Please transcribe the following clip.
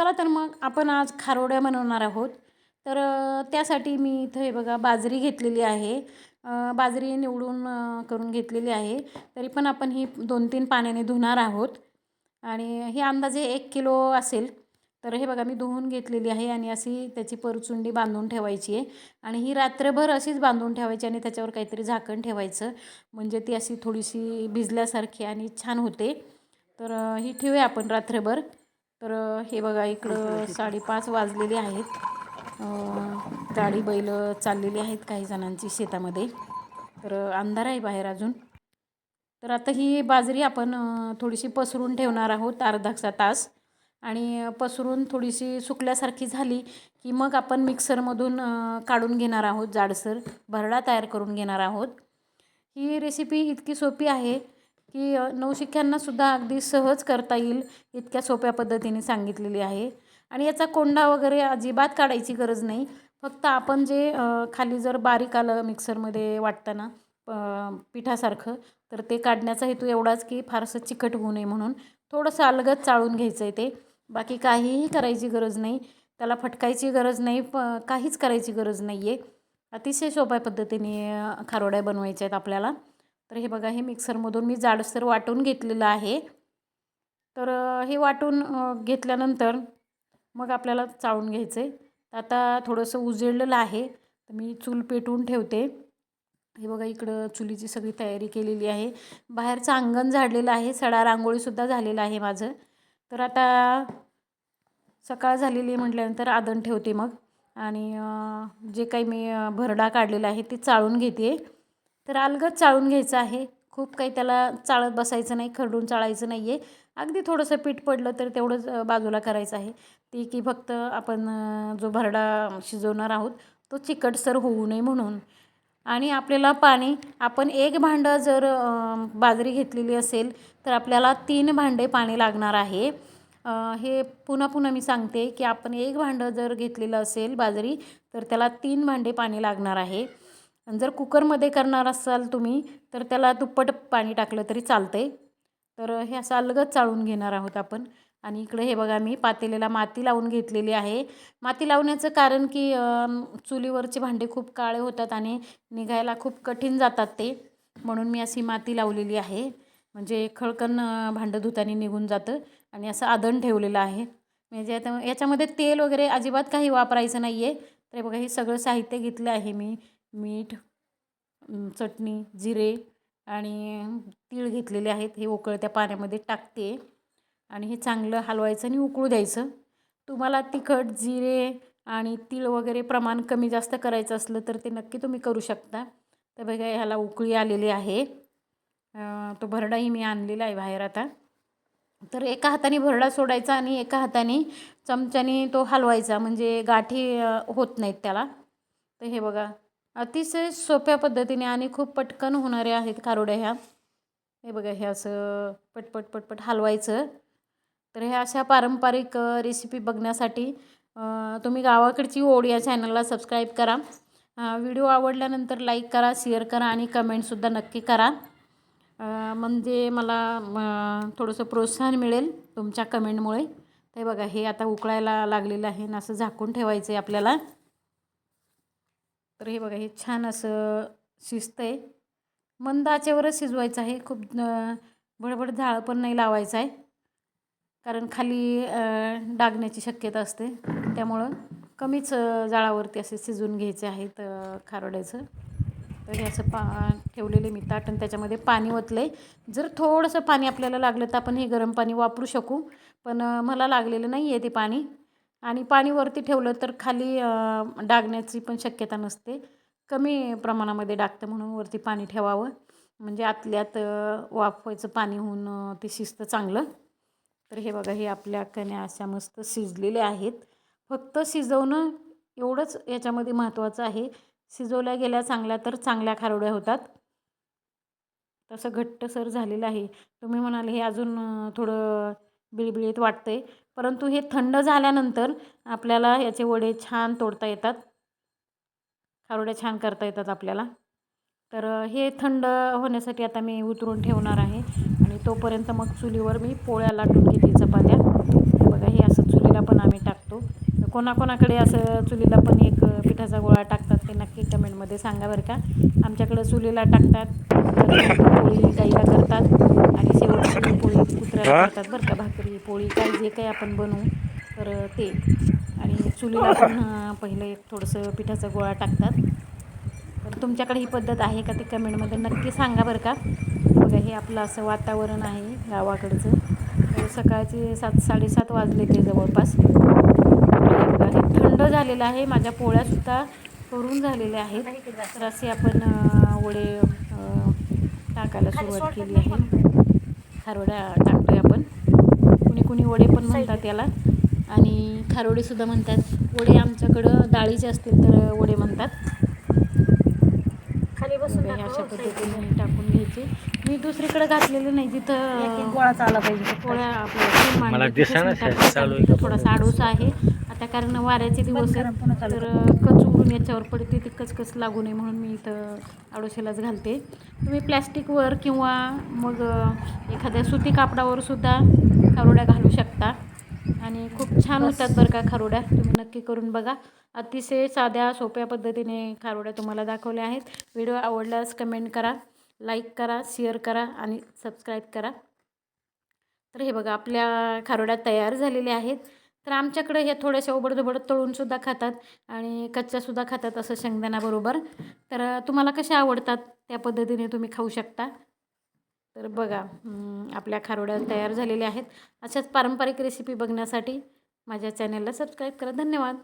चला तर मग आपण आज खारोड्या बनवणार आहोत. तर त्यासाठी मी इथं हे बघा बाजरी घेतलेली आहे. बाजरी निवडून करून घेतलेली आहे. तरी पण आपण ही दोन तीन पाण्याने धुणार आहोत. आणि ही अंदाजे एक किलो असेल. तर हे बघा मी धुवून घेतलेली आहे आणि अशी त्याची परचुंडी बांधून ठेवायची आहे. आणि ही रात्रभर अशीच बांधून ठेवायची आणि त्याच्यावर काहीतरी झाकण ठेवायचं. म्हणजे ती अशी थोडीशी भिजल्यासारखी आणि छान होते. तर ही ठेवूया आपण रात्रभर. तर हे बघा इकडं साडेपाच वाजलेले आहेत. गाडी बैल चाललेली आहेत काही जणांची शेतामध्ये. तर अंधार आहे बाहेर अजून. तर आता ही बाजरी आपण थोडीशी पसरून ठेवणार आहोत अर्धाचा तास. आणि पसरून थोडीशी सुकल्यासारखी झाली की मग आपण मिक्सरमधून काढून घेणार आहोत जाडसर. भरडा तयार करून घेणार आहोत. ही रेसिपी इतकी सोपी आहे की नवशिक्यांनासुद्धा अगदी सहज करता येईल इतक्या सोप्या पद्धतीने सांगितलेली आहे. आणि याचा कोंडा वगैरे अजिबात काढायची गरज नाही. फक्त आपण जे खाली जर बारीक आलं मिक्सरमध्ये वाटताना प पिठासारखं तर ते काढण्याचा हेतू एवढाच की फारसं चिकट होऊ नये म्हणून थोडंसं अलगद चाळून घ्यायचं आहे ते. बाकी काहीही करायची गरज नाही. त्याला फटकायची गरज नाही. प काहीच करायची गरज नाही आहे अतिशय सोप्या पद्धतीने खारोड्या बनवायच्या आहेत आपल्याला. तर हे बघा हे मिक्सरमधून मी जाडसर वाटून घेतलेलं आहे. तर हे वाटून घेतल्यानंतर मग आपल्याला चाळून घ्यायचं आहे आता थोडंसं उजळलेलं आहे. तर मी चूल पेटवून ठेवते. हे बघा इकडं चुलीची सगळी तयारी केलेली आहे. बाहेरचं अंगण झाडलेलं आहे. सडा रांगोळीसुद्धा झालेलं आहे माझं. तर आता सकाळ झालेली म्हटल्यानंतर आदण ठेवते मग. आणि जे काही मी भरडा काढलेला आहे ते चाळून घेते. तर अलगद चाळून घ्यायचं आहे. खूप काही त्याला चाळत बसायचं नाही खरडून चाळायचं नाही आहे अगदी थोडंसं पीठ पडलं तर तेवढंच बाजूला करायचं आहे. ती की फक्त आपण जो भरडा शिजवणार आहोत तो चिकटसर होऊ नये म्हणून. आणि आपल्याला पाणी आपण एक भांडं जर बाजरी घेतलेली असेल तर आपल्याला तीन भांडे पाणी लागणार आहे. हे पुन्हा पुन्हा मी सांगते की आपण एक भांडं जर घेतलेलं असेल बाजरी तर त्याला तीन भांडे पाणी लागणार आहे. आणि जर कुकरमध्ये करणार असाल तुम्ही तर त्याला दुप्पट पाणी टाकलं तरी चालतंय. तर हे असं अलगच चाळून घेणार आहोत आपण. आणि इकडे हे बघा मी पातेल्याला माती लावून घेतलेली आहे. माती लावण्याचं कारण की चुलीवरचे भांडे खूप काळे होतात आणि निघायला खूप कठीण जातात ते. म्हणून मी अशी माती लावलेली आहे. म्हणजे खळकन भांडं धुतानी निघून जातं आणि असं आदण ठेवलेलं आहे. म्हणजे आता याच्यामध्ये तेल वगैरे अजिबात काही वापरायचं नाही आहे तर हे बघा हे सगळं साहित्य घेतलं आहे मी. मीठ चटणी जिरे आणि तीळ घेतलेले आहेत. हे उकळत्या पाण्यामध्ये टाकते. आणि हे चांगलं हलवायचं आणि उकळू द्यायचं. तुम्हाला तिखट जिरे आणि तीळ वगैरे प्रमाण कमी जास्त करायचं असलं तर ते नक्की तुम्ही करू शकता. तर बघा ह्याला उकळी आलेली आहे. तो भरडाही मी आणलेला आहे बाहेर आता. तर एका हाताने भरडा सोडायचा आणि एका हाताने चमच्याने तो हलवायचा. म्हणजे गाठी होत नाहीत त्याला. तर हे बघा अतिशय सोप्या पद्धतीने आणि खूप पटकन होणाऱ्या आहेत कारोड्या ह्या. हे बघा हे असं पटपट पटपट हलवायचं. तर ह्या अशा पारंपरिक रेसिपी बघण्यासाठी तुम्ही गावाकडची ओढ या चॅनलला सबस्क्राईब करा. व्हिडिओ आवडल्यानंतर लाईक करा शेअर करा आणि कमेंटसुद्धा नक्की करा. म्हणजे मला थोडंसं प्रोत्साहन मिळेल तुमच्या कमेंटमुळे ते बघा हे आता उकळायला लागलेलं आहे ना असं झाकून ठेवायचं आहे आपल्याला. तर हे बघा हे छान असं शिजतं आहे मंद आचेवरच शिजवायचं आहे. खूप भडभड झाळ पण नाही लावायचं आहे. कारण खाली डागण्याची शक्यता असते. त्यामुळं कमीच जाळावरती असे शिजून घ्यायचे आहेत खारोड्याचं तर हे असं पा ठेवलेले मी ताट आणि त्याच्यामध्ये पाणी ओतलं आहे जर थोडंसं पाणी आपल्याला लागलं तर आपण हे गरम पाणी वापरू शकू. पण मला लागलेलं नाही आहे ते पाणी. आणि पाणी वरती ठेवलं तर खाली डागण्याची पण शक्यता नसते. कमी प्रमाणामध्ये डागतं म्हणून वरती पाणी ठेवावं. म्हणजे आतल्यात वाफवायचं पाणी होऊन ते शिजतं चांगलं. तर हे बघा हे आपल्या कण्या अशा मस्त शिजलेल्या आहेत. फक्त शिजवणं एवढंच याच्यामध्ये महत्त्वाचं आहे. शिजवल्या गेल्या चांगल्या तर चांगल्या खारोड्या होतात. तसं घट्टसर झालेलं आहे. तुम्ही म्हणाल हे अजून थोडं बिळबिळीत वाटतंय. परंतु हे थंड झाल्यानंतर आपल्याला याचे वडे छान तोडता येतात. खारोड्या छान करता येतात आपल्याला. तर हे थंड होण्यासाठी आता मी उतरून ठेवणार आहे. आणि तोपर्यंत मग चुलीवर मी पोळ्या लाटून घेते चपात्या. बघा हे असं चुलीला पण आम्ही टाकतो. कोणाकोणाकडे असं चुलीला पण एक पिठाचा गोळा टाकतात ते नक्की कमेंटमध्ये सांगा बरं का. आमच्याकडं चुलीला टाकतात. पोळी गाईला करतात. आणि शेवटची पोळी कुत्र्याला करतात बरं का भाकरी पोळी काय जे काही आपण बनवू तर ते. आणि चुलीला पण पहिले एक थोडंसं पिठाचा गोळा टाकतात. तर तुमच्याकडे ही पद्धत आहे का ते कमेंटमध्ये नक्की सांगा बरं का. बघा हे आपलं असं वातावरण आहे गावाकडचं. तर सकाळचे सात साडेसात वाजले ते जवळपास. हे थंड झालेलं आहे. माझ्या पोळ्यासुद्धा करून झालेल्या आहेत. तर असे आपण वडे टाकायला सुरुवात केली आहे. खारोड्या टाकतोय आपण. कुणी कुणी वडे पण म्हणतात याला. आणि खारोडेसुद्धा म्हणतात. वडे आमच्याकडं डाळीचे असतील तर वडे म्हणतात. खाली बसून बघा, हे अशा पद्धतीने टाकून घ्यायचे. मी दुसरीकडे घातलेले नाही जिथं गोळाच आला पाहिजे पोळ्या आपल्या तीन मांडल्या मला तिथेच दिसेना मी शायद टाकते. चालू आहे. का थोडासा आडूस आहे. आता कारण वाऱ्याचे दिवस आहेत, तर कच उडून याच्यावर पडते ती कचकच लागू नये म्हणून मी इथं आडोशालाच घालते. तुम्ही प्लॅस्टिकवर किंवा मग अ, एखाद्या सुती कापडावर सुद्धा खारोड्या घालू शकता. आणि खूप छान होतात बरं का खारोड्या. तुम्ही नक्की करून बघा. अतिशय साध्या सोप्या पद्धतीने खारोड्या तुम्हाला दाखवल्या आहेत. व्हिडिओ आवडल्यास कमेंट करा लाईक करा शेअर करा आणि सबस्क्राईब करा. तर हे बघा आपल्या खारोड्या तयार झालेल्या आहेत. तर आमच्याकडे हे थोड्याशा उबडधबड तळूनसुद्धा खातात आणि कच्च्यासुद्धा खातात असं शेंगदाण्याबरोबर तर तुम्हाला कशा आवडतात? त्या पद्धतीने तुम्ही खाऊ शकता. तर बघा आपल्या खारोड्या तयार झालेल्या आहेत. अशाच पारंपरिक रेसिपी बघण्यासाठी माझ्या चॅनलला सबस्क्राईब करा. धन्यवाद.